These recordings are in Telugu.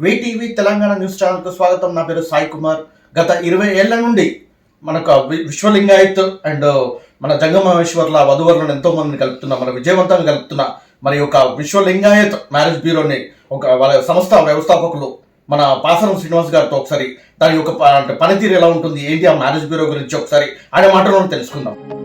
వీటీవీ తెలంగాణ న్యూస్ ఛానల్కు స్వాగతం. నా పేరు సాయి కుమార్. గత ఇరవై ఏళ్ళ నుండి మనకు విశ్వలింగాయత్ అండ్ మన జంగమేశ్వర్ల వధువరులను ఎంతో మందిని కలుపుతున్న మన విజయవంతాన్ని కలుపుతున్న మరి ఒక విశ్వలింగాయత్ మ్యారేజ్ బ్యూరోని ఒక వాళ్ళ సంస్థ వ్యవస్థాపకులు మన పాసరం శ్రీనివాస్ గారితో ఒకసారి దాని యొక్క ప- అంటే పనితీరు ఎలా ఉంటుంది? ఏంటి ఆ మ్యారేజ్ బ్యూరో గురించి ఒకసారి ఆయన మాటలను తెలుసుకుందాం.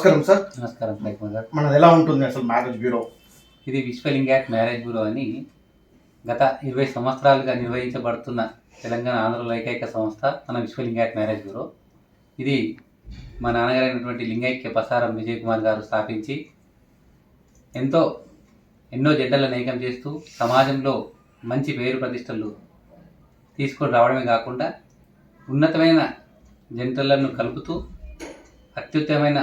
నమస్కారం సార్. నమస్కారం గారు మనది ఎలా ఉంటుంది అసలు మ్యారేజ్ బ్యూరో? ఇది విశ్వలింగాట్ మ్యారేజ్ బ్యూరో అని గత ఇరవై సంవత్సరాలుగా నిర్వహించబడుతున్న తెలంగాణ ఆంధ్రలో ఏకైక సంస్థ మన విశ్వలింగాట్ మ్యారేజ్ బ్యూరో. ఇది మా నాన్నగారైనటువంటి లింగైక్య ప్రసారం విజయ్ కుమార్ గారు స్థాపించి ఎంతో ఎన్నో జెండలను ఏకం చేస్తూ సమాజంలో మంచి పేరు ప్రతిష్టలు తీసుకొని రావడమే కాకుండా ఉన్నతమైన జంటలను కలుపుతూ అత్యుత్తమైన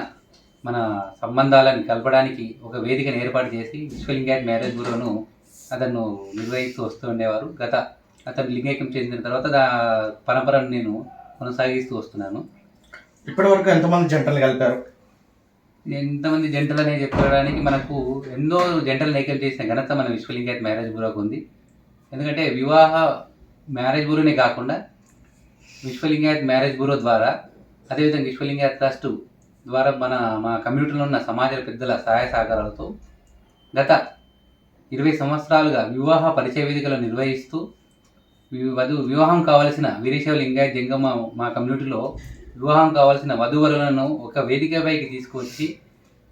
మన సంబంధాలను కలపడానికి ఒక వేదికను ఏర్పాటు చేసి విశ్వలింగాయట్ మ్యారేజ్ బ్యూరోను అతను నిర్వహిస్తూ వస్తూ ఉండేవారు. గత అతను లింగైక్యం చెందిన తర్వాత దా పరంపరను నేను కొనసాగిస్తూ వస్తున్నాను. ఇప్పటి వరకు ఎంతమంది జంటలు కలిపారు? ఎంతమంది జంటలు అనేది చెప్పడానికి మనకు ఎన్నో జంటలు ఐక్యం చేసిన ఘనత మన విశ్వలింగాయట్ మ్యారేజ్ బ్యూరోకు ఉంది. ఎందుకంటే వివాహ మ్యారేజ్ బ్యూరోనే కాకుండా విశ్వలింగాయత్ మ్యారేజ్ బ్యూరో ద్వారా అదేవిధంగా విశ్వలింగాయత్ ట్రస్ట్ ద్వారా మన మా కమ్యూనిటీలో ఉన్న సమాజ పెద్దల సహాయ సహకారాలతో గత ఇరవై సంవత్సరాలుగా వివాహ పరిచయ వేదికలు నిర్వహిస్తూ వధు వివాహం కావలసిన వీరేశవ లింగాయత్ జంగమ మా కమ్యూనిటీలో వివాహం కావాల్సిన వధువరులను ఒక వేదికపైకి తీసుకొచ్చి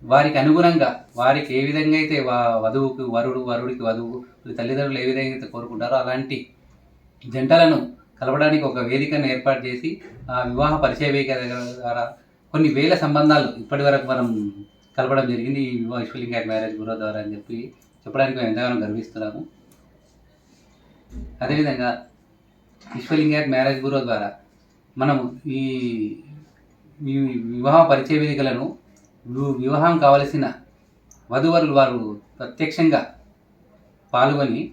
వారికి అనుగుణంగా వారికి ఏ విధంగా అయితే వా- వధువుకు వరుడు వరుడికి వధువు తల్లిదండ్రులు ఏ విధంగా అయితే కోరుకుంటారో అలాంటి జంటలను కలవడానికి ఒక వేదికను ఏర్పాటు చేసి ఆ వివాహ పరిచయ వేదిక ద్వారా కొన్ని వేల సంబంధాలు ఇప్పటి వరకు మనం కలపడం జరిగింది. ఈ వివాహ విశ్వలింగాయట్ మ్యారేజ్ గురువు ద్వారా అని చెప్పి చెప్పడానికి మేము ఎంతగానో గర్విస్తున్నాము. అదేవిధంగా విశ్వలింగాయట్ మ్యారేజ్ గురువు ద్వారా మనము ఈ ఈ వివాహ పరిచయ వేదికలను వివాహం కావలసిన వధువరులు వారు ప్రత్యక్షంగా పాల్గొని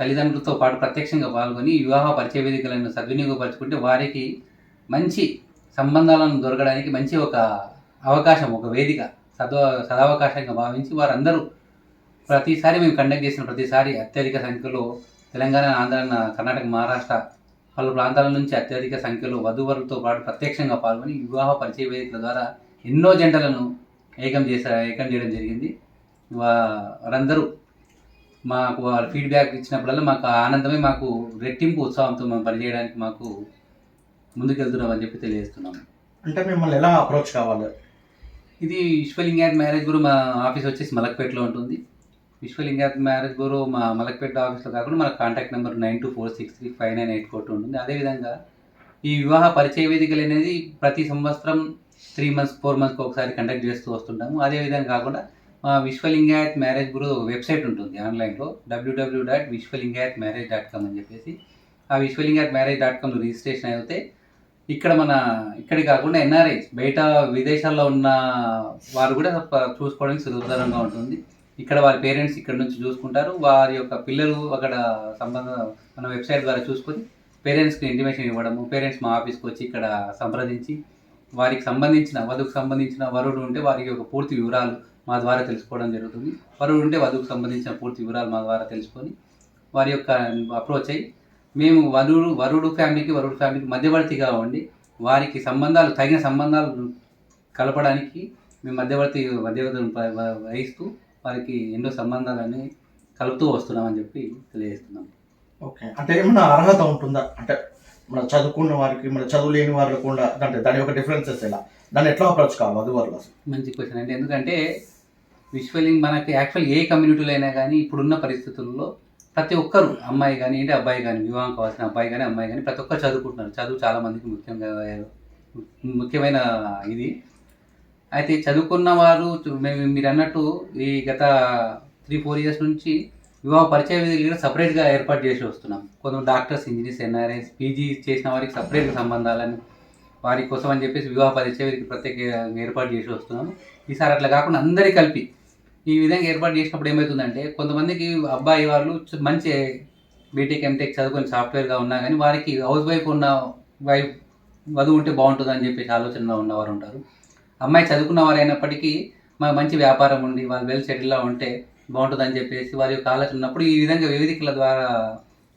తల్లిదండ్రులతో పాటు ప్రత్యక్షంగా పాల్గొని వివాహ పరిచయ వేదికలను సద్వినియోగపరచుకుంటే వారికి మంచి సంబంధాలను దొరకడానికి మంచి ఒక అవకాశం ఒక వేదిక సదవ సదవకాశంగా భావించి వారందరూ ప్రతిసారి మేము కండక్ట్ చేసిన ప్రతిసారి అత్యధిక సంఖ్యలో తెలంగాణ ఆంధ్ర కర్ణాటక మహారాష్ట్ర పలు ప్రాంతాల నుంచి అత్యధిక సంఖ్యలో వధువరులతో పాటు ప్రత్యక్షంగా పాల్గొని వివాహ పరిచయ వేదికల ద్వారా ఎన్నో జంటలను ఏకం చేసే ఏకం చేయడం జరిగింది. వారందరూ మాకు వాళ్ళ ఫీడ్బ్యాక్ ఇచ్చినప్పుడల్లా మాకు ఆనందమే మాకు రెట్టింపు ఉత్సాహంతో మేము పనిచేయడానికి మాకు ముందుకెళ్తున్నామని చెప్పి తెలియజేస్తున్నాము అంటే మిమ్మల్ని ఎలా అప్రోచ్ కావాలి? ఇది విశ్వలింగాయత్ మ్యారేజ్ బ్యూరో మా ఆఫీస్ వచ్చేసి మలక్పేటలో ఉంటుంది. విశ్వలింగాయత్ మ్యారేజ్ బ్యూరో మా మలక్పేట ఆఫీస్లో కాకుండా మన contact number nine two four six three five nine eight four two ఉంటుంది. అదేవిధంగా ఈ వివాహ పరిచయ వేదికలు అనేది ప్రతి సంవత్సరం త్రీ మంత్స్ ఫోర్ మంత్స్కి ఒకసారి కండక్ట్ చేస్తూ వస్తుంటాము. అదేవిధంగా కాకుండా మా విశ్వలింగాయత్ మ్యారేజ్ బ్యూరో ఒక వెబ్సైట్ ఉంటుంది ఆన్లైన్లో W W dot Vishwalingayat marriage dot com అని చెప్పేసి. ఆ విశ్వలింగాయత్ మ్యారేజ్ డాట్ కామ్లో రిజిస్ట్రేషన్ అయితే ఇక్కడ మన ఇక్కడి కాకుండా ఎన్ఆర్ఐ బయట విదేశాల్లో ఉన్న వారు కూడా చూసుకోవడానికి సులభతరంగా ఉంటుంది. ఇక్కడ వారి పేరెంట్స్ ఇక్కడ నుంచి చూసుకుంటారు. వారి యొక్క పిల్లలు అక్కడ సంబంధ మన వెబ్సైట్ ద్వారా చూసుకొని పేరెంట్స్కి ఇంటిమేషన్ ఇవ్వడము పేరెంట్స్ మా ఆఫీస్కి వచ్చి ఇక్కడ సంప్రదించి వారికి సంబంధించిన వధువుకు సంబంధించిన వరుడు ఉంటే వారి యొక్క పూర్తి వివరాలు మా ద్వారా తెలుసుకోవడం జరుగుతుంది. వరుడు ఉంటే వధువుకు సంబంధించిన పూర్తి వివరాలు మా ద్వారా తెలుసుకొని వారి యొక్క అప్రోచ్ అయ్యి మేము వరుడు వరుడు ఫ్యామిలీకి వరుడు ఫ్యామిలీకి మధ్యవర్తిగా ఉండి వారికి సంబంధాలు తగిన సంబంధాలు కలపడానికి మేము మధ్యవర్తి వ- వహిస్తూ వారికి ఎన్నో సంబంధాలని కలుపుతూ వస్తున్నామని చెప్పి తెలియజేస్తున్నాం. ఓకే. అంటే ఏమన్నా అర్హత ఉంటుందా? అంటే మన చదువుకున్న వారికి మన చదువు లేని వారికి కూడా అంటే దాని యొక్క డిఫరెన్సెస్ ఎలా? దాన్ని ఎట్లా అప్రోచ్ కావాలి వధువరులు అసలు? మంచి క్వశ్చన్ అండి. ఎందుకంటే విజువలింగ్ మనకి యాక్చువల్ ఏ కమ్యూనిటీలో అయినా కానీ ఇప్పుడున్న పరిస్థితుల్లో ప్రతి ఒక్కరు అమ్మాయి కానీ ఏంటి అబ్బాయి కానీ వివాహం కావాల్సిన అబ్బాయి కానీ అమ్మాయి కానీ ప్రతి ఒక్కరు చదువుకుంటున్నారు. చదువు చాలా మందికి ముఖ్యంగా ముఖ్యమైన ఇది. అయితే చదువుకున్న వారు మేము మీరు అన్నట్టు ఈ గత త్రీ ఫోర్ ఇయర్స్ నుంచి వివాహ పరిచయ విధులు కూడా సపరేట్గా ఏర్పాటు చేసి వస్తున్నాం. కొంత డాక్టర్స్ ఇంజనీర్స్ ఎన్ఆర్ఎస్ పీజీ చేసిన వారికి సపరేట్గా సంబంధాలని వారి కోసం అని చెప్పేసి వివాహ పరిచయ విధికి ప్రత్యేక ఏర్పాటు చేసి వస్తున్నాం. ఈసారి అట్లా కాకుండా అందరి కలిపి ఈ విధంగా ఏర్పాటు చేసినప్పుడు ఏమవుతుందంటే కొంతమందికి అబ్బాయి వాళ్ళు మంచి బీటెక్ ఎంటెక్ చదువుకొని సాఫ్ట్వేర్గా ఉన్నా కానీ వారికి హౌస్ వైఫ్ ఉన్న వైఫ్ వధువు ఉంటే బాగుంటుంది అని చెప్పేసి ఆలోచనలో ఉన్నవారు ఉంటారు. అమ్మాయి చదువుకున్న వారు అయినప్పటికీ మా మంచి వ్యాపారం ఉండి వాళ్ళు వెల్ సెటిల్గా ఉంటే బాగుంటుందని చెప్పేసి వారి యొక్క ఆలోచన ఉన్నప్పుడు ఈ విధంగా వేదికల ద్వారా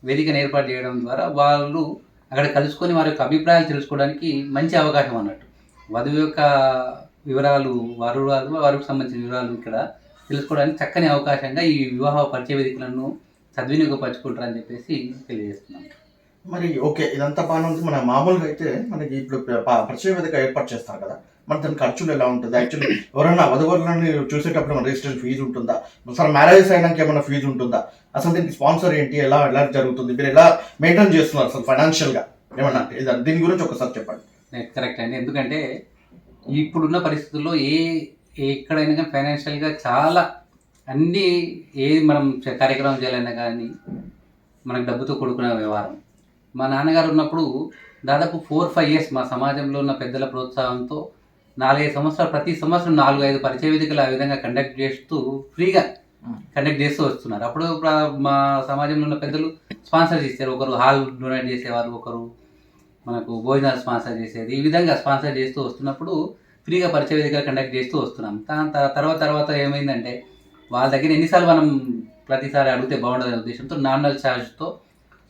వేదికను ఏర్పాటు చేయడం ద్వారా వాళ్ళు అక్కడ కలుసుకొని వారి యొక్క అభిప్రాయాలు తెలుసుకోవడానికి మంచి అవకాశం అన్నట్టు. వధువు యొక్క వివరాలు వరువాలు వారికి సంబంధించిన వివరాలు ఇక్కడ తెలుసుకోవడానికి చక్కని అవకాశంగా ఈ వివాహ పరిచయ వేదికలను సద్వినియోగపరచుకుంటారని చెప్పేసి తెలియజేస్తున్నాం. మరి ఓకే ఇదంతా బాగానే ఉంది. మన మామూలుగా అయితే మనకి ఇప్పుడు పరిచయ వేదిక ఏర్పాటు చేస్తారు కదా. మన దాని ఖర్చులు ఎలా ఉంటుంది? యాక్చువల్లీ ఎవరైనా వధువరులని చూసేటప్పుడు మన రిజిస్ట్రేషన్ ఫీజు ఉంటుందా? అసలు మ్యారేజ్ అయినాక ఏమైనా ఫీజు ఉంటుందా? అసలు దీనికి స్పాన్సర్ ఏంటి? ఎలా ఎలా జరుగుతుంది? మీరు ఎలా మెయింటైన్ చేస్తున్నారు అసలు ఫైనాన్షియల్గా ఏమన్నా దీని గురించి ఒకసారి చెప్పండి. కరెక్ట్ అండి. ఎందుకంటే ఇప్పుడున్న పరిస్థితుల్లో ఏ- ఎక్కడైనా కానీ ఫైనాన్షియల్గా చాలా అన్నీ ఏది మనం కార్యక్రమం చేయాలన్నా కానీ మనకు డబ్బుతో కూడుకున్న వ్యవహారం. మా నాన్నగారు ఉన్నప్పుడు దాదాపు ఫోర్ ఫైవ్ ఇయర్స్ మా సమాజంలో ఉన్న పెద్దల ప్రోత్సాహంతో నాలుగైదు సంవత్సరాలు ప్రతి సంవత్సరం నాలుగు ఐదు పరిచయ వేదికలు ఆ విధంగా కండక్ట్ చేస్తూ ఫ్రీగా కండక్ట్ చేస్తూ వస్తున్నారు. అప్పుడు మా సమాజంలో ఉన్న పెద్దలు స్పాన్సర్ చేశారు ఒకరు హాల్ డొనేట్ చేసేవారు ఒకరు మనకు భోజనాలు స్పాన్సర్ చేసేది. ఈ విధంగా స్పాన్సర్ చేస్తూ వస్తున్నప్పుడు ఫ్రీగా పరిచయ వేదికలు కండక్ట్ చేస్తూ వస్తున్నాం. దాని తర్వాత తర్వాత ఏమైందంటే వాళ్ళ దగ్గర ఎన్నిసార్లు మనం ప్రతిసారి అడిగితే బాగుండదనే ఉద్దేశంతో నామినల్ ఛార్జ్తో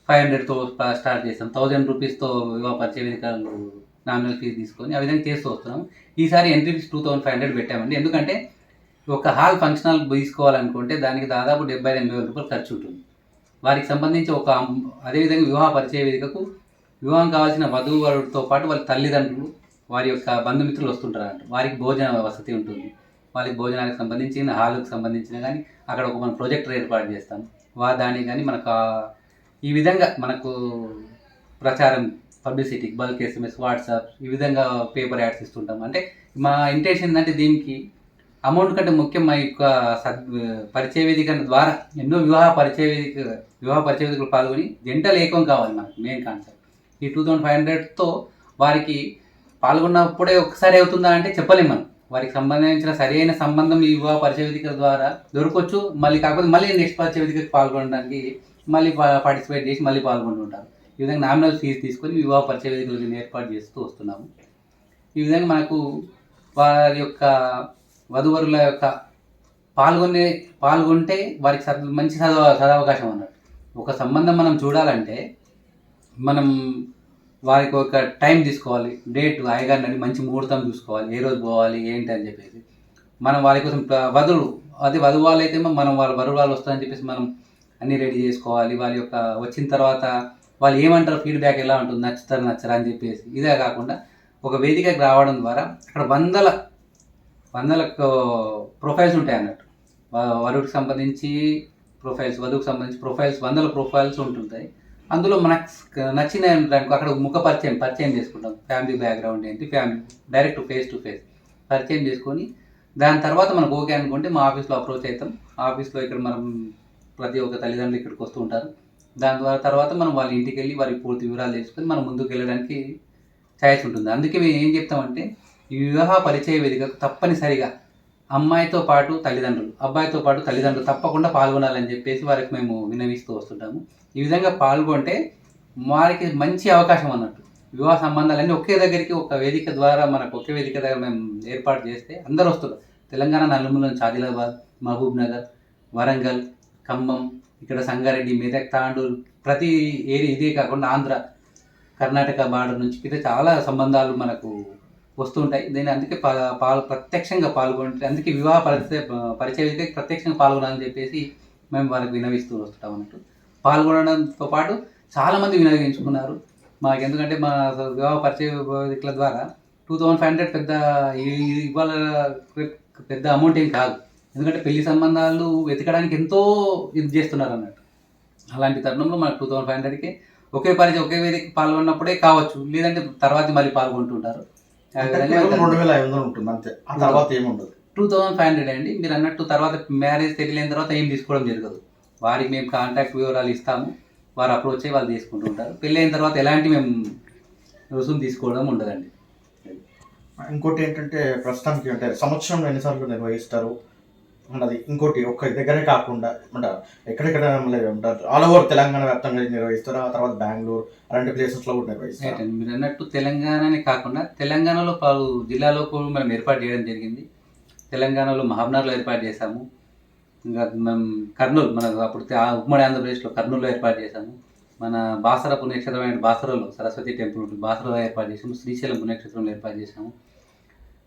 ఫైవ్ హండ్రెడ్తో స్టార్ట్ చేస్తాం థౌజండ్ రూపీస్తో వివాహ పరిచయ వేదికలు నామినల్ ఫీజు తీసుకొని ఆ విధంగా చేస్తూ వస్తున్నాం. ఈసారి entry fees two thousand five hundred పెట్టామండి. ఎందుకంటే ఒక హాల్ ఫంక్షన్ హాల్ తీసుకోవాలనుకుంటే దానికి దాదాపు డెబ్బై ఎనభై వేల రూపాయలు ఖర్చు ఉంటుంది. వారికి సంబంధించి ఒక అదేవిధంగా వివాహ పరిచయ వేదికకు వివాహం కావాల్సిన వధువు పాటు వాళ్ళ తల్లిదండ్రులు వారి యొక్క బంధుమిత్రులు వస్తుంటారు వారికి భోజన వసతి ఉంటుంది. వాళ్ళకి భోజనానికి సంబంధించిన హాల్కి సంబంధించిన కానీ అక్కడ ఒక మనం ప్రొజెక్టర్ ఏర్పాటు చేస్తాం. వా దానికి కానీ మనకు ఈ విధంగా మనకు ప్రచారం పబ్లిసిటీ బల్క్ ఎస్ఎంఎస్ వాట్సాప్ ఈ విధంగా పేపర్ యాడ్స్ ఇస్తుంటాం. అంటే మా ఇంటెన్షన్ ఏంటంటే దీనికి అమౌంట్ కంటే ముఖ్యం మా యొక్క సద్ పరిచయ వేదిక ద్వారా ఎన్నో వివాహ పరిచయ వేదిక వివాహ పరిచయ వేదికలు పాల్గొని జంటలు ఏకం కావాలి మనకు మెయిన్ కాన్సెప్ట్ ఈ టూ థౌజండ్ ఫైవ్ హండ్రెడ్తో వారికి పాల్గొన్నప్పుడే ఒకసారి అవుతుందా అంటే చెప్పలేము మనం. వారికి సంబంధించిన సరైన సంబంధం ఈ వివాహ పరిచయ వేదిక ద్వారా దొరకవచ్చు మళ్ళీ కాకపోతే మళ్ళీ నెక్స్ట్ పరిచయ వేదికకి పాల్గొనడానికి మళ్ళీ పార్టిసిపేట్ చేసి మళ్ళీ పాల్గొంటుంటారు. ఈ విధంగా నామినల్ ఫీజు తీసుకొని వివాహ పరిచయ వేదికలను ఏర్పాటు చేస్తూ వస్తున్నాము. ఈ విధంగా మనకు వారి యొక్క వధువరుల యొక్క పాల్గొనే పాల్గొంటే వారికి మంచి సదవ సదవకాశం అన్నట్టు. ఒక సంబంధం మనం చూడాలంటే మనం వారికి ఒక టైం తీసుకోవాలి. డేట్ అయ్యగారిని మంచి ముహూర్తం చూసుకోవాలి. ఏ రోజు పోవాలి ఏంటి అని చెప్పేసి. మనం వారి కోసం ప్ర- వధువులు అదే వధువు వాళ్ళు అయితే మనం వాళ్ళ వరువు వాళ్ళు వస్తారని చెప్పేసి మనం అన్ని రెడీ చేసుకోవాలి. వాళ్ళ యొక్క వచ్చిన తర్వాత వాళ్ళు ఏమంటారు ఫీడ్బ్యాక్ ఎలా ఉంటుంది నచ్చుతారు నచ్చరా అని చెప్పేసి. ఇదే కాకుండా ఒక వేదికకి రావడం ద్వారా అక్కడ వందల వందల ప్రొఫైల్స్ ఉంటాయి అన్నట్టు. వరువుకి వరుడికి సంబంధించి ప్రొఫైల్స్ వధువుకి సంబంధించి ప్రొఫైల్స్ వందల ప్రొఫైల్స్ ఉంటుంటాయి. అందులో మనకు నచ్చిన దానికి అక్కడ ముఖ పరిచయం పరిచయం చేసుకుంటాం. ఫ్యామిలీ బ్యాక్గ్రౌండ్ ఏంటి family direct face to face పరిచయం చేసుకొని దాని తర్వాత మనకు ఓకే అనుకుంటే మా ఆఫీస్లో అప్రోచ్ అవుతాం. ఆఫీస్లో ఇక్కడ మనం ప్రతి ఒక్క తల్లిదండ్రులు ఇక్కడికి వస్తూ ఉంటారు. దాని ద్వారా తర్వాత మనం వాళ్ళ ఇంటికి వెళ్ళి వారి పూర్తి వివరాలు తెలుసుకొని మనం ముందుకు వెళ్ళడానికి ఛాయిస్ ఉంటుంది. అందుకే మేము ఏం చెప్తామంటే ఈ వివాహ పరిచయ వేదికకు తప్పనిసరిగా అమ్మాయితో పాటు తల్లిదండ్రులు అబ్బాయితో పాటు తల్లిదండ్రులు తప్పకుండా పాల్గొనాలని చెప్పేసి వారికి మేము వినవిస్తూ వస్తుంటాము. ఈ విధంగా పాల్గొంటే వారికి మంచి అవకాశం అన్నట్టు. వివాహ సంబంధాలన్నీ ఒకే దగ్గరికి ఒక వేదిక ద్వారా మనకు ఒకే వేదిక దగ్గర మేము ఏర్పాటు చేస్తే అందరూ వస్తారు. తెలంగాణ నలుమూల నుంచి ఆదిలాబాద్ మహబూబ్ నగర్ వరంగల్ ఖమ్మం ఇక్కడ సంగారెడ్డి మెదక్ తాండూరు ప్రతి ఏరియా ఇదే కాకుండా ఆంధ్ర కర్ణాటక బార్డర్ నుంచి ఇదే చాలా సంబంధాలు మనకు వస్తుంటాయి. దీని అందుకే పాల్ ప్రత్యక్షంగా పాల్గొంటే అందుకే వివాహ పరిచయ పరిచయకి ప్రత్యక్షంగా పాల్గొనాలని చెప్పేసి మేము వారికి వినవిస్తూ వస్తుంటాం అన్నట్టు. పాల్గొనడంతో పాటు చాలామంది వినియోగించుకున్నారు. మాకు ఎందుకంటే మా వివాహ పరిచయ ద్వారా టూ థౌజండ్ ఫైవ్ హండ్రెడ్ పెద్ద ఇవాళ పెద్ద అమౌంట్ ఏం కాదు. ఎందుకంటే పెళ్ళి సంబంధాలు వెతకడానికి ఎంతో ఇది చేస్తున్నారు అన్నట్టు. అలాంటి తరుణంలో మనకు టూ థౌజండ్ ఫైవ్ హండ్రెడ్కి ఒకే పరిచయం ఒకే వేదిక పాల్గొన్నప్పుడే కావచ్చు. లేదంటే తర్వాత మళ్ళీ పాల్గొంటుంటారు. రెండు వేల ఐదు వందలు ఉంటుంది అంతే. ఆ తర్వాత ఏముండదు. టూ థౌజండ్ ఫైవ్ హండ్రెడ్ అండి. మీరు అన్నట్టు తర్వాత మ్యారేజ్ సెటిల్ అయిన తర్వాత ఏం తీసుకోవడం జరగదు. వారికి మేము కాంటాక్ట్ వివరాలు ఇస్తాము. వారు అప్రోచ్ అయ్యి వాళ్ళు తీసుకుంటూ ఉంటారు. పెళ్ళి అయిన తర్వాత ఎలాంటి మేము రుసుము తీసుకోవడం ఉండదండి. ఇంకోటి ఏంటంటే ప్రస్తుతానికి అంటే సంవత్సరంలో ఎన్నిసార్లు నిర్వహిస్తారు? అన్నది ఇంకోటి ఒక్క దగ్గరే కాకుండా ఉంటారు ఎక్కడెక్కడ ఆల్ ఓవర్ తెలంగాణ వ్యాప్తంగా నిర్వహిస్తారు ఆ తర్వాత బెంగళూరు అలాంటి ప్లేసెస్లో కూడా నిర్వహిస్తారు మీరు అన్నట్టు తెలంగాణనే కాకుండా తెలంగాణలో పలు జిల్లాలో కూడా మనం ఏర్పాటు చేయడం జరిగింది. తెలంగాణలో మహబూబ్నగర్లో ఏర్పాటు చేశాము. ఇంకా మనం కర్నూలు మనకు అప్పుడు ఆ ఉమ్మడి ఆంధ్రప్రదేశ్లో కర్నూలులో ఏర్పాటు చేశాము. మన బాసర పుణ్యక్షేత్రమైన బాసరలో సరస్వతి టెంపుల్ ఉంటుంది బాసరలో ఏర్పాటు చేసాము శ్రీశైలం పుణ్యక్షేత్రంలో ఏర్పాటు చేశాము.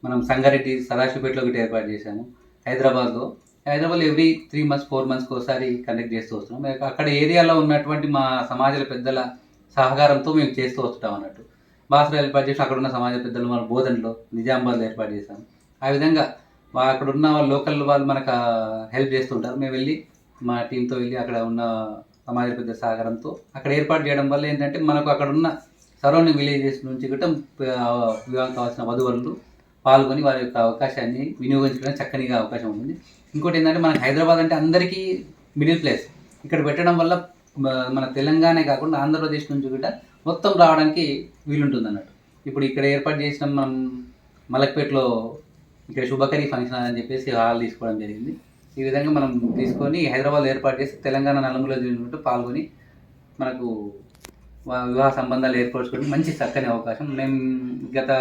మనం సంగారెడ్డి సదాశివపేటలో ఒకటి ఏర్పాటు చేశాము. హైదరాబాద్లో. హైదరాబాద్లో ఎవ్రీ త్రీ మంత్స్ ఫోర్ మంత్స్కి ఒకసారి కండక్ట్ చేస్తూ వస్తున్నాం. అక్కడ ఏరియాలో ఉన్నటువంటి మా సమాజాల పెద్దల సహకారంతో మేము చేస్తూ వస్తుంటాం అన్నట్టు. బాసరా ఏర్పాటు చేసి అక్కడ ఉన్న సమాజ పెద్దలు మన బోధనలో నిజామాబాద్లో ఏర్పాటు చేశాం. ఆ విధంగా అక్కడ ఉన్న లోకల్ వాళ్ళు మనకు హెల్ప్ చేస్తుంటారు మేము వెళ్ళి మా టీంతో వెళ్ళి అక్కడ ఉన్న సమాజ పెద్ద సహకారంతో అక్కడ ఏర్పాటు చేయడం వల్ల ఏంటంటే మనకు అక్కడ ఉన్న సరౌండింగ్ విలేజెస్ నుంచి కూడా వివాహం కావాల్సిన వధువులు పాల్గొని వారి యొక్క అవకాశాన్ని వినియోగించుకోవడానికి చక్కనిగా అవకాశం ఉంటుంది. ఇంకోటి ఏంటంటే మనకి హైదరాబాద్ అంటే అందరికీ మిడిల్ ప్లేస్. ఇక్కడ పెట్టడం వల్ల మన తెలంగాణ కాకుండా ఆంధ్రప్రదేశ్ నుంచి కూడా మొత్తం రావడానికి వీలుంటుంది అన్నట్టు ఇప్పుడు ఇక్కడ ఏర్పాటు చేసిన మనం మలక్పేటలో ఇక్కడ శుభకరి ఫంక్షన్ అని చెప్పేసి హాల్ తీసుకోవడం జరిగింది. ఈ విధంగా మనం తీసుకొని హైదరాబాద్ ఏర్పాటు చేసి తెలంగాణ నలుగులో తీసుకుంటూ పాల్గొని మనకు వివాహ సంబంధాలు ఏర్పరచుకోవడం మంచి చక్కని అవకాశం. మేము గత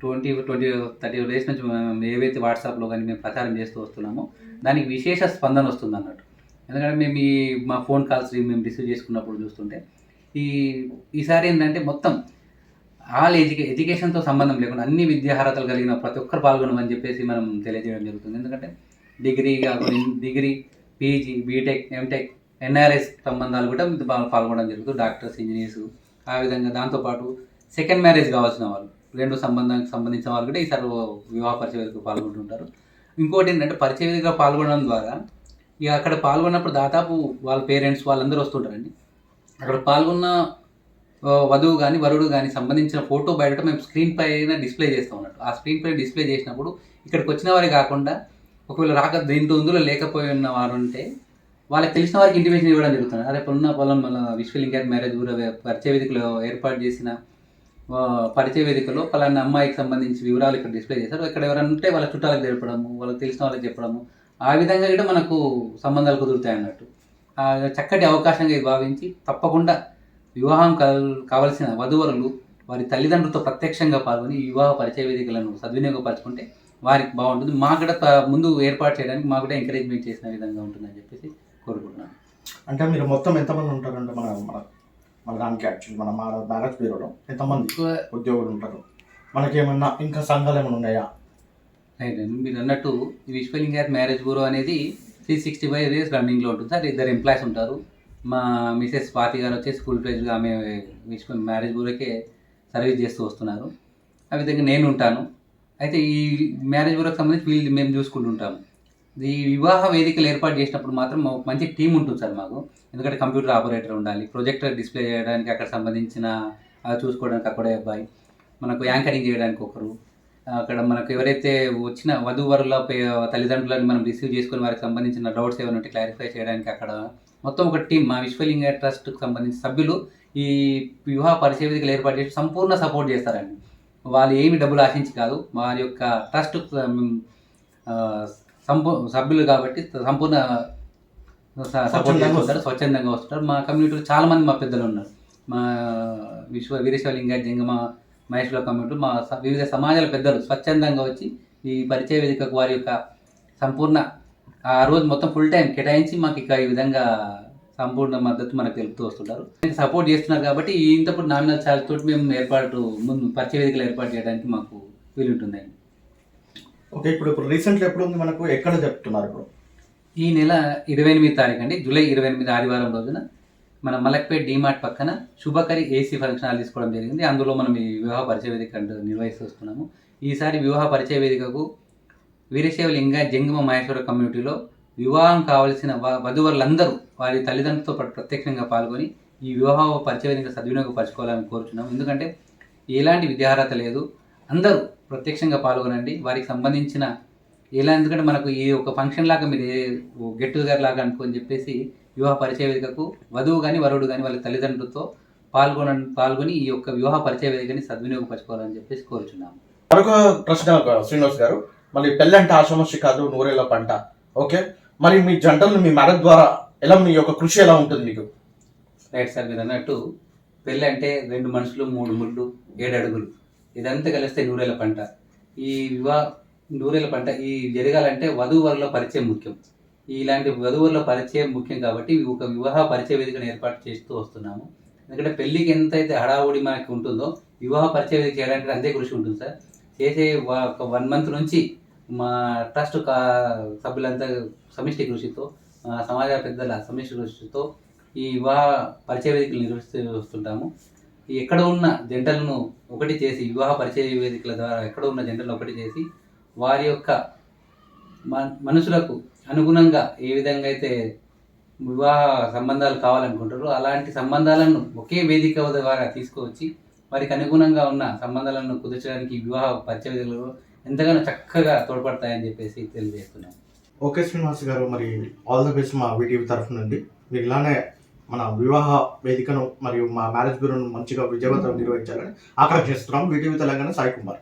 ట్వంటీ ట్వంటీ థర్టీ డేస్ నుంచి మేము ఏవైతే వాట్సాప్లో కానీ మేము ప్రచారం చేస్తూ వస్తున్నామో దానికి విశేష స్పందన వస్తుంది అన్నట్టు. ఎందుకంటే మేము ఈ మా ఫోన్ కాల్స్ మేము రిసీవ్ చేసుకున్నప్పుడు చూస్తుంటే ఈ ఈసారి ఏంటంటే మొత్తం ఆల్ ఎడ్యుకే ఎడ్యుకేషన్తో సంబంధం లేకుండా అన్ని విద్యార్హతలు కలిగిన ప్రతి ఒక్కరు పాల్గొనమని చెప్పేసి మనం తెలియజేయడం జరుగుతుంది. ఎందుకంటే డిగ్రీ కాకుండా degree PG BTech MTech NRIs సంబంధాలు కూడా పాల్- పాల్గొనడం జరుగుతుంది. డాక్టర్స్ ఇంజనీర్స్ ఆ విధంగా దాంతోపాటు సెకండ్ మ్యారేజ్ కావాల్సిన వాళ్ళు. రెండు సంబంధానికి సంబంధించిన వాళ్ళు కూడా ఈసారి వివాహ పరిచయ వేదికలో పాల్గొంటుంటారు. ఇంకోటి ఏంటంటే పరిచయ వేదికలో పాల్గొనడం ద్వారా ఇక అక్కడ పాల్గొన్నప్పుడు దాదాపు వాళ్ళ పేరెంట్స్ వాళ్ళందరూ వస్తుంటారండి. అక్కడ పాల్గొన్న వధువు కానీ వరుడు కానీ సంబంధించిన ఫోటో బయట మేము స్క్రీన్ పైన డిస్ప్లే చేస్తాం అన్నట్టు ఆ స్క్రీన్ పైన డిస్ప్లే చేసినప్పుడు ఇక్కడికి వచ్చిన వారే కాకుండా ఒకవేళ రాక దీంతో ఇందులో లేకపోయి ఉన్న వారు ఉంటే వాళ్ళకి తెలిసిన వారికి ఇంటిమేషన్ ఇవ్వడం జరుగుతుంది. అదే పొన్న పొలం మన విశ్వలింగర్ మ్యారేజ్ కూడా పరిచయ వేదికలో ఏర్పాటు చేసిన పరిచయ వేదికలో పలానా అమ్మాయికి సంబంధించి వివరాలు ఇక్కడ డిస్ప్లే చేశారు. ఇక్కడ ఎవరైనా ఉంటే వాళ్ళ చుట్టాలకు తెలపడము వాళ్ళకి తెలిసిన వాళ్ళకి చెప్పడము. ఆ విధంగా కూడా మనకు సంబంధాలు కుదురుతాయి అన్నట్టు. ఆ చక్కటి అవకాశంగా భావించి తప్పకుండా వివాహం కావలసిన వధువరులు వారి తల్లిదండ్రులతో ప్రత్యక్షంగా పాల్గొని వివాహ పరిచయ వేదికలను సద్వినియోగపరచుకుంటే వారికి బాగుంటుంది. మాకు కూడా ముందు ఏర్పాటు చేయడానికి మాకు కూడా ఎంకరేజ్మెంట్ చేసిన విధంగా ఉంటుందని చెప్పేసి కోరుకుంటున్నాను. అంటే మీరు మొత్తం ఎంతమంది ఉంటారంటే మన మన మన దానికి యాక్చువల్లీ మన మన మ్యారేజ్ బ్యూరోలో ఎంతమంది ఉద్యోగులు ఉంటారు. మనకేమన్నా ఇంకా సంఘాలు ఏమైనా ఉన్నాయా? రైట్ అండి మీరు అన్నట్టు ఈ విశ్వలింగాయత్ మ్యారేజ్ బ్యూరో అనేది త్రీ సిక్స్టీ ఫైవ్ డేస్ రన్నింగ్లో ఉంటుంది సార్. ఇద్దరు ఎంప్లాయీస్ ఉంటారు. మా మిసెస్ స్వాతి గారు వచ్చేసి ఫుల్ ప్లేజ్గా ఆమె విశ్వ మ్యారేజ్ బ్యూరోకే సర్వీస్ చేస్తూ వస్తున్నారు. ఆ విధంగా నేను ఉంటాను. అయితే ఈ మ్యారేజ్ బ్యూరోకి సంబంధించి వీళ్ళు మేము చూసుకుంటుంటాము ఈ వివాహ వేదికలు ఏర్పాటు చేసినప్పుడు మాత్రం మంచి టీం ఉంటుంది సార్ మాకు. ఎందుకంటే కంప్యూటర్ ఆపరేటర్ ఉండాలి ప్రొజెక్టర్ డిస్ప్లే చేయడానికి అక్కడ సంబంధించిన అది చూసుకోవడానికి అక్కడే అబ్బాయి మనకు యాంకరింగ్ చేయడానికి ఒకరు. అక్కడ మనకు ఎవరైతే వచ్చిన వధువరుల తల్లిదండ్రులను మనం రిసీవ్ చేసుకుని వారికి సంబంధించిన డౌట్స్ ఏమైనా ఉంటే క్లారిఫై చేయడానికి అక్కడ మొత్తం ఒక టీం మా విశ్వలింగ ట్రస్ట్కి సంబంధించిన సభ్యులు ఈ వివాహ పరిశీలికలు ఏర్పాటు చేసి సంపూర్ణ సపోర్ట్ చేస్తారండి. వాళ్ళు ఏమి డబ్బులు ఆశించి కాదు వారి యొక్క ట్రస్ట్ సంపూ సభ్యులు కాబట్టి సంపూర్ణ సపోర్ట్ స్వచ్ఛందంగా చేస్తుంటారు స్వచ్ఛందంగా వస్తుంటారు మా కమ్యూనిటీలో చాలా మంది మా పెద్దలు ఉన్నారు మా విశ్వ వీరేశ్వరలింగ జంగమ మహేశ్వర కమ్యూనిటీ మా స- వివిధ సమాజాల పెద్దలు స్వచ్ఛందంగా వచ్చి ఈ పరిచయ వేదికకు వారి యొక్క సంపూర్ణ ఆ రోజు మొత్తం ఫుల్ టైం కేటాయించి మాకు ఇక ఈ విధంగా సంపూర్ణ మద్దతు మనకు తెలుపుతూ వస్తుంటారు. సపోర్ట్ చేస్తున్నారు కాబట్టి ఇంతప్పుడు నామినల్ ఛార్జ్ తోటి మేము ఏర్పాటు ముందు పరిచయ వేదికలు ఏర్పాటు చేయడానికి మాకు వీలుంటుందండి ఓకే ఇప్పుడు ఇప్పుడు రీసెంట్లీ ఎప్పుడు ఉంది మనకు? ఎక్కడ చెప్తున్నారు ఇప్పుడు? ఈ నెల ఇరవై ఎనిమిది తారీఖు అండి జూలై ఇరవై ఎనిమిది ఆదివారం రోజున మన మలక్పేట్ డిమార్ట్ పక్కన శుభకరి ఏసీ ఫంక్షన్ హాల్ తీసుకోవడం జరిగింది. అందులో మనం ఈ వివాహ పరిచయ వేదిక నిర్వహిస్తూ వస్తున్నాము. ఈసారి వివాహ పరిచయ వేదికకు వీరశైవ లింగ జంగమ మహేశ్వర కమ్యూనిటీలో వివాహం కావలసిన వ- వధువరులందరూ వారి తల్లిదండ్రులతో పాటు ప్రత్యక్షంగా పాల్గొని ఈ వివాహ పరిచయ వేదిక సద్వినియోగపరచుకోవాలని కోరుచున్నాం ఎందుకంటే ఎలాంటి విద్యార్హత లేదు. అందరూ ప్రత్యక్షంగా పాల్గొనండి. వారికి సంబంధించిన ఎలా ఎందుకంటే మనకు ఈ ఒక ఫంక్షన్ లాగా మీరు గెట్ టుగెదర్ లాగా అనుకొని చెప్పేసి వివాహ పరిచయ వేదికకు వధువు కానీ వరుడు కానీ వాళ్ళ తల్లిదండ్రులతో పాల్గొన పాల్గొని ఈ యొక్క వివాహ పరిచయ వేదికని సద్వినియోగపరచుకోవాలని చెప్పేసి కోరుచున్నాము మరొక ప్రశ్న శ్రీనివాస్ గారు మళ్ళీ పెళ్ళి అంటే ఆషమర్షి కాదు నూరేళ్ళ పంట. ఓకే? మరి మీ జంటలు మీ మ్యారేజ్ ద్వారా ఎలా మీ యొక్క కృషి ఎలా ఉంటుంది మీకు? రైట్ సార్ మీరు అన్నట్టు పెళ్ళి అంటే రెండు మనుషులు మూడు ముళ్ళు ఏడు అడుగులు. ఇదంతా కలిస్తే నూరేల పంట. ఈ వివాహ నూరేల పంట ఈ జరగాలంటే వధూవరుల పరిచయం ముఖ్యం. ఇలాంటి వధువుల పరిచయం ముఖ్యం కాబట్టి ఒక వివాహ పరిచయ వేదికను ఏర్పాటు చేస్తూ వస్తున్నాము. ఎందుకంటే పెళ్ళికి ఎంతైతే హడావుడి మనకి ఉంటుందో వివాహ పరిచయ వేదిక చేయడానికి అంతే కృషి ఉంటుంది సార్. చేసే ఒక వన్ మంత్ నుంచి మా ట్రస్ట్ కా- సభ్యులంతా సమిష్టి కృషితో మా సమాజ పెద్దల సమిష్టి కృషితో ఈ వివాహ పరిచయ వేదికలు నిర్వహిస్తూ వస్తుంటాము. ఎక్కడ ఉన్న జంటలను ఒకటి చేసి వివాహ పరిచయ వేదికల ద్వారా ఎక్కడ ఉన్న జంటలను ఒకటి చేసి వారి యొక్క మ- మనుషులకు అనుగుణంగా ఏ విధంగా అయితే వివాహ సంబంధాలు కావాలనుకుంటారో అలాంటి సంబంధాలను ఒకే వేదిక ద్వారా తీసుకువచ్చి వారికి అనుగుణంగా ఉన్న సంబంధాలను కుదర్చడానికి వివాహ పరిచయ వేదికలు ఎంతగానో చక్కగా తోడ్పడతాయని చెప్పేసి తెలియజేస్తున్నాం ఓకే శ్రీనివాస్ గారు మరి ఆల్ ద బెస్ట్ మా వీటీవీ తరఫు నుండి మీరు ఇలానే మన వివాహ వేదికను మరియు మా మ్యారేజ్ బ్యూరోను మంచిగా విజయవంతం నిర్వహించాలని ఆకాంక్షిస్తున్నాం. వీటీవీ తెలంగాణ సాయి కుమార్.